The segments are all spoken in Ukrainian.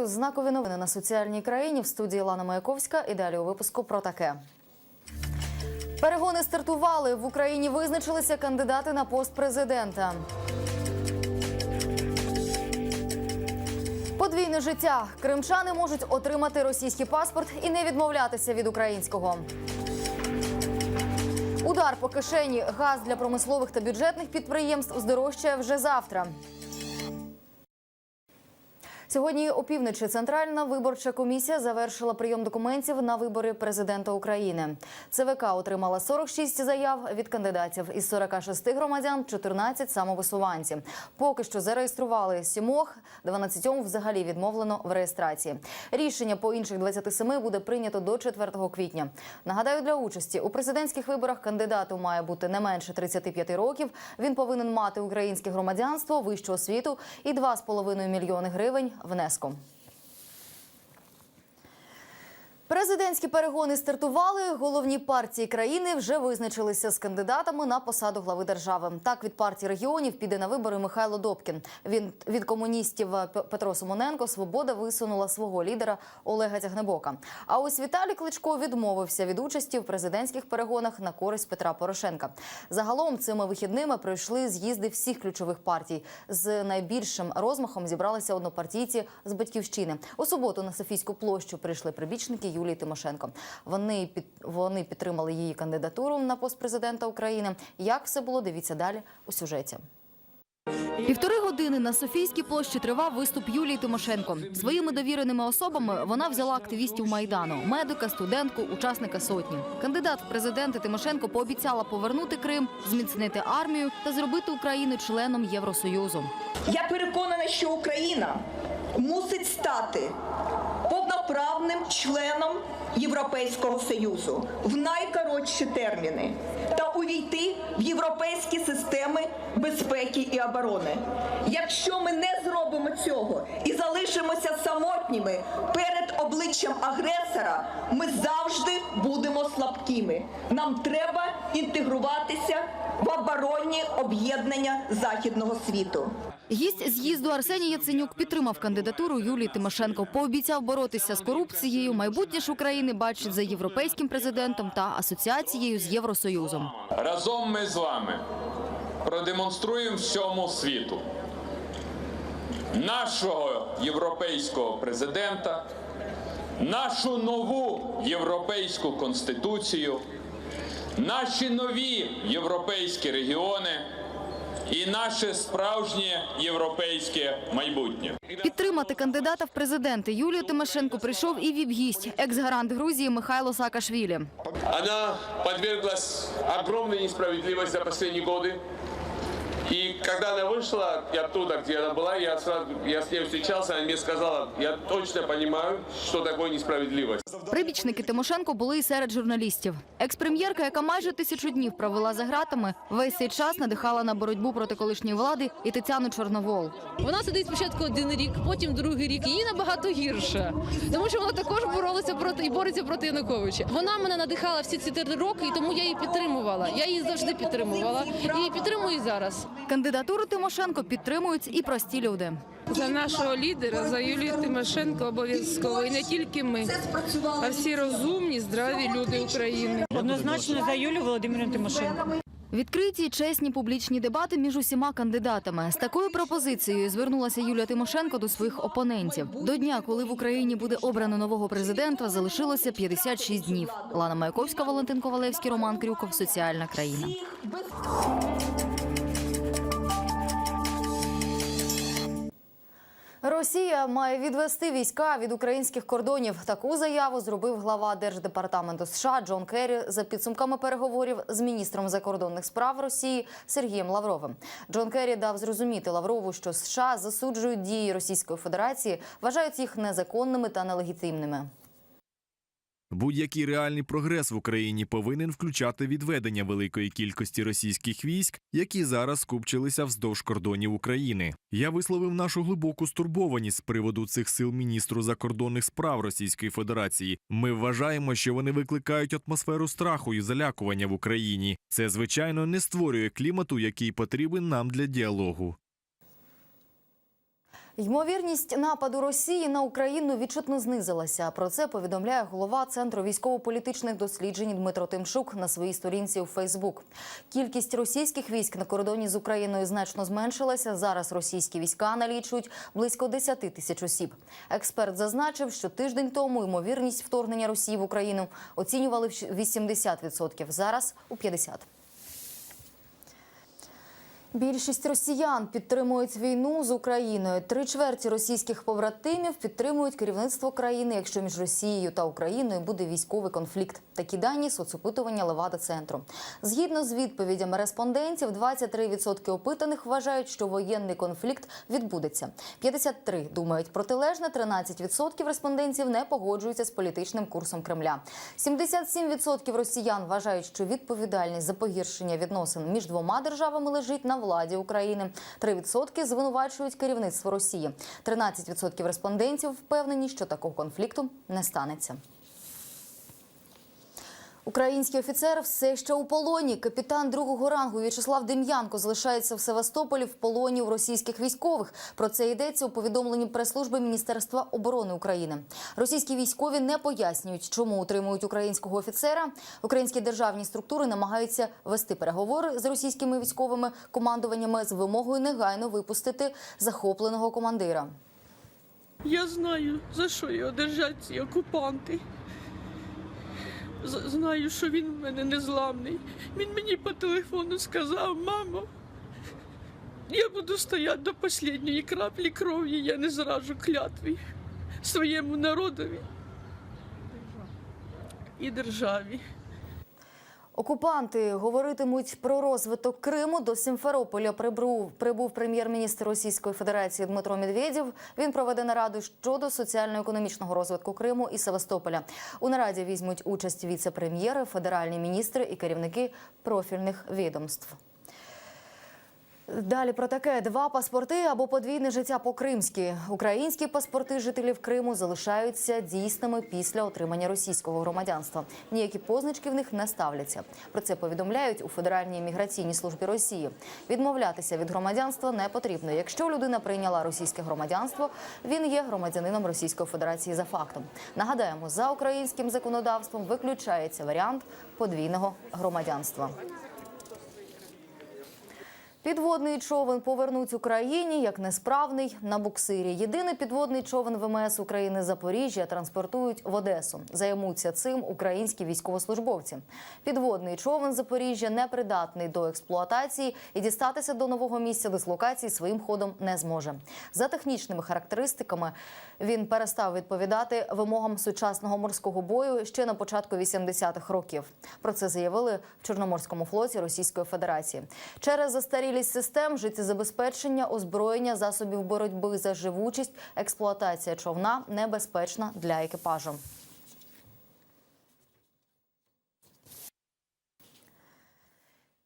Вітаю знакові новини на соціальній країні в студії Лана Маяковська. І далі у випуску про таке. Перегони стартували. В Україні визначилися кандидати на пост президента. Подвійне життя. Кримчани можуть отримати російський паспорт і не відмовлятися від українського. Удар по кишені. Газ для промислових та бюджетних підприємств здорожчає вже завтра. Сьогодні опівночі Центральна виборча комісія завершила прийом документів на вибори президента України. ЦВК отримала 46 заяв від кандидатів із 46 громадян, 14 самовисуванці. Поки що зареєстрували сімох, 12 взагалі відмовлено в реєстрації. Рішення по інших 27 буде прийнято до 4 квітня. Нагадаю, для участі у президентських виборах кандидату має бути не менше 35 років. Він повинен мати українське громадянство, вищу освіту і 2,5 мільйони гривень внеску. Президентські перегони стартували. Головні партії країни вже визначилися з кандидатами на посаду глави держави. Так від партії регіонів піде на вибори Михайло Добкін. Він від комуністів е, Петро Симоненко Свобода висунула свого лідера Олега Тягнебока. А ось Віталій Кличко відмовився від участі в президентських перегонах на користь Петра Порошенка. Загалом цими вихідними пройшли з'їзди всіх ключових партій. З найбільшим розмахом зібралися однопартійці з батьківщини. У суботу на Софійську площу прийшли прибічники Юлії Тимошенко. Вони під вони підтримали її кандидатуру на пост президента України. Як все було, дивіться далі у сюжеті. Півтори години на Софійській площі тривав виступ Юлії Тимошенко. Своїми довіреними особами вона взяла активістів майдану: медика, студентку, учасника сотні. Кандидат в президенти Тимошенко пообіцяла повернути Крим, зміцнити армію та зробити Україну членом Євросоюзу. Я переконана, що Україна мусить стати повноправним членом Європейського Союзу в найкоротші терміни та увійти в європейські системи безпеки і оборони. Якщо ми не зробимо цього і залишимося самотніми перед обличчям агресора, ми завжди будемо слабкими. Нам треба інтегруватися в оборонні об'єднання західного світу. Гість з'їзду Арсеній Яценюк підтримав кандидатуру Юлії Тимошенко. Пообіцяв боротися з корупцією. Майбутнє ж України бачить за європейським президентом та асоціацією з Євросоюзом. Разом ми з вами продемонструємо всьому світу нашого європейського президента, нашу нову європейську конституцію, наші нові європейські регіони і наше справжнє європейське майбутнє. Підтримати кандидата в президенти Юлію Тимошенко прийшов і віп-гість, екс-гарант Грузії Михайло Саакашвілі. Она подверглась огромной несправедливости за последние годы. И когда она вышла оттуда, где она была, я, сразу, я с ней встречался, она мне сказала, я точно понимаю, что такое несправедливость. Прибічники Тимошенко були і серед журналістів. Екс-прем'єрка, яка майже тисячу днів провела за ґратами, весь цей час надихала на боротьбу проти колишньої влади і Тетяну Чорновол. Вона сидить спочатку один рік, потім другий рік. Їй набагато гірше, тому що вона також боролася проти і бореться проти Януковича. Вона мене надихала всі ці три роки, і тому я її підтримувала. Я її завжди підтримувала і підтримую і зараз. Кандидатуру Тимошенко підтримують і прості люди. За нашого лідера, за Юлію Тимошенко обов'язково. І не тільки ми, а всі розумні, здраві люди України. Однозначно за Юлію Володимирівну Тимошенко. Відкриті чесні публічні дебати між усіма кандидатами. З такою пропозицією звернулася Юлія Тимошенко до своїх опонентів. До дня, коли в Україні буде обрано нового президента, залишилося 56 днів. Лана Маяковська, Валентин Ковалевський, Роман Крюков. Соціальна країна. Росія має відвести війська від українських кордонів. Таку заяву зробив глава держдепартаменту США Джон Керрі за підсумками переговорів з міністром закордонних справ Росії Сергієм Лавровим. Джон Керрі дав зрозуміти Лаврову, що США засуджують дії Російської Федерації, вважають їх незаконними та нелегітимними. Будь-який реальний прогрес в Україні повинен включати відведення великої кількості російських військ, які зараз скупчилися вздовж кордонів України. Я висловив нашу глибоку стурбованість з приводу цих сил міністру закордонних справ Російської Федерації. Ми вважаємо, що вони викликають атмосферу страху і залякування в Україні. Це звичайно не створює клімату, який потрібен нам для діалогу. Ймовірність нападу Росії на Україну відчутно знизилася. Про це повідомляє голова Центру військово-політичних досліджень Дмитро Тимшук на своїй сторінці у Фейсбук. Кількість російських військ на кордоні з Україною значно зменшилася. Зараз російські війська налічують близько 10 тисяч осіб. Експерт зазначив, що тиждень тому ймовірність вторгнення Росії в Україну оцінювали в 80%, зараз у 50%. Більшість росіян підтримують війну з Україною. Три чверті російських побратимів підтримують керівництво країни, якщо між Росією та Україною буде військовий конфлікт. Такі дані соцопитування Левада центру. Згідно з відповідями респондентів, 23% опитаних вважають, що воєнний конфлікт відбудеться. 53% думають протилежне, 13% респондентів не погоджуються з політичним курсом Кремля. 77% росіян вважають, що відповідальність за погіршення відносин між двома державами лежить на владі України. 3% звинувачують керівництво Росії. 13% респондентів впевнені, що такого конфлікту не станеться. Український офіцер все ще у полоні. Капітан другого рангу В'ячеслав Дем'янко залишається в Севастополі в полоні у російських військових. Про це йдеться у повідомленні прес-служби Міністерства оборони України. Російські військові не пояснюють, чому утримують українського офіцера. Українські державні структури намагаються вести переговори з російськими військовими командуваннями з вимогою негайно випустити захопленого командира. Я знаю, за що його держать ці окупанти. Знаю, що він в мене незламний. Він мені по телефону сказав, мамо, я буду стояти до останньої краплі крові, я не зражу клятві своєму народові і державі. Окупанти говоритимуть про розвиток Криму. До Сімферополя прибув, прибув прем'єр-міністр Російської Федерації Дмитро Медведєв. Він проведе нараду щодо соціально-економічного розвитку Криму і Севастополя. У нараді візьмуть участь віце-прем'єри, федеральні міністри і керівники профільних відомств. Далі про таке два паспорти або подвійне життя по-кримськи. Українські паспорти жителів Криму залишаються дійсними після отримання російського громадянства. Ніякі позначки в них не ставляться. Про це повідомляють у Федеральній міграційній службі Росії. Відмовлятися від громадянства не потрібно. Якщо людина прийняла російське громадянство, він є громадянином Російської Федерації за фактом. Нагадаємо, за українським законодавством виключається варіант подвійного громадянства. Підводний човен повернуть Україні як несправний на буксирі. Єдиний підводний човен ВМС України Запоріжжя транспортують в Одесу. Займуться цим українські військовослужбовці. Підводний човен Запоріжжя непридатний до експлуатації і дістатися до нового місця дислокації своїм ходом не зможе. За технічними характеристиками він перестав відповідати вимогам сучасного морського бою ще на початку 80-х років. Про це заявили в Чорноморському флоті Російської Федерації. Через застарілість систем життєзабезпечення, озброєння, засобів боротьби за живучість, експлуатація човна небезпечна для екіпажу.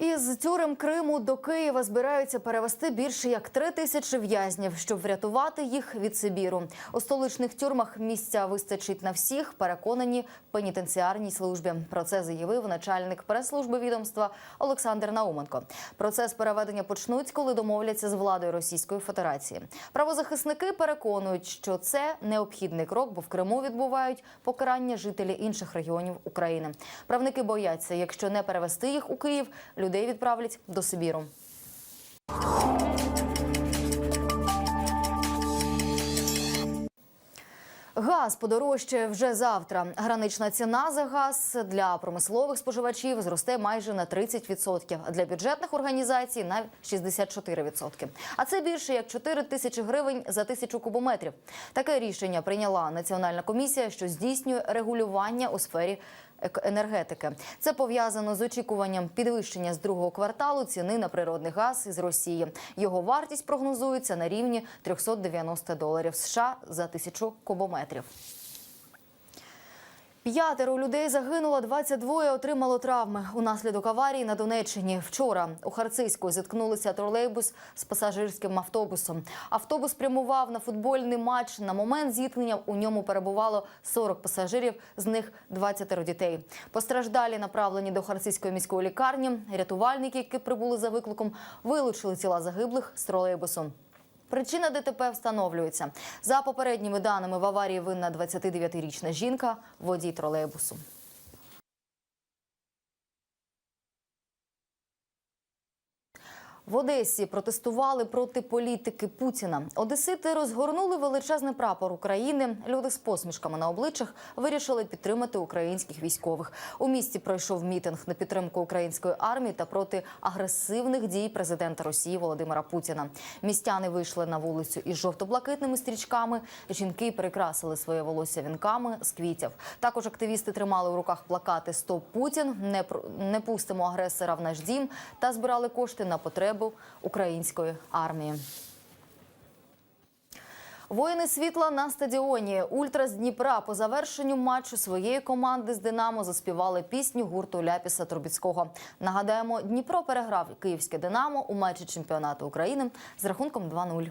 Із тюрем Криму до Києва збираються перевести більше як три тисячі в'язнів, щоб врятувати їх від Сибіру. У столичних тюрмах місця вистачить на всіх. Переконані пенітенціарній службі. Про це заявив начальник прес-служби відомства Олександр Науменко. Процес переведення почнуть, коли домовляться з владою Російської Федерації. Правозахисники переконують, що це необхідний крок, бо в Криму відбувають покарання жителі інших регіонів України. Правники бояться, якщо не перевести їх у Київ, людей відправлять до Сибіру. Газ подорожчає вже завтра. Гранична ціна за газ для промислових споживачів зросте майже на 30%, а для бюджетних організацій на 64%. А це більше як 4 тисячі гривень за тисячу кубометрів. Таке рішення прийняла Національна комісія, що здійснює регулювання у сфері енергетики. Це пов'язано з очікуванням підвищення з другого кварталу ціни на природний газ із Росії. Його вартість прогнозується на рівні 390 доларів США за тисячу кубометрів. П'ятеро людей загинуло, 22 отримало травми унаслідок аварії на Донеччині. Вчора у Харцизьку зіткнулися тролейбус з пасажирським автобусом. Автобус прямував на футбольний матч. На момент зіткнення у ньому перебувало 40 пасажирів, з них 20 дітей. Постраждалі направлені до Харцизької міської лікарні. Рятувальники, які прибули за викликом, вилучили тіла загиблих з тролейбусу. Причина ДТП встановлюється. За попередніми даними в аварії винна 29-річна жінка, водій тролейбусу. В Одесі протестували проти політики Путіна. Одесити розгорнули величезний прапор України. Люди з посмішками на обличчях вирішили підтримати українських військових. У місті пройшов мітинг на підтримку української армії та проти агресивних дій президента Росії Володимира Путіна. Містяни вийшли на вулицю із жовто-блакитними стрічками. Жінки прикрасили своє волосся вінками з квітів. Також активісти тримали в руках плакати Стоп Путін, не не пустимо агресора в наш дім та збирали кошти на потребу української армії. Воїни світла на стадіоні. Ультра з Дніпра по завершенню матчу своєї команди з Динамо заспівали пісню гурту Ляпіса Трубіцького. Нагадаємо, Дніпро переграв київське Динамо у матчі чемпіонату України з рахунком 2-0.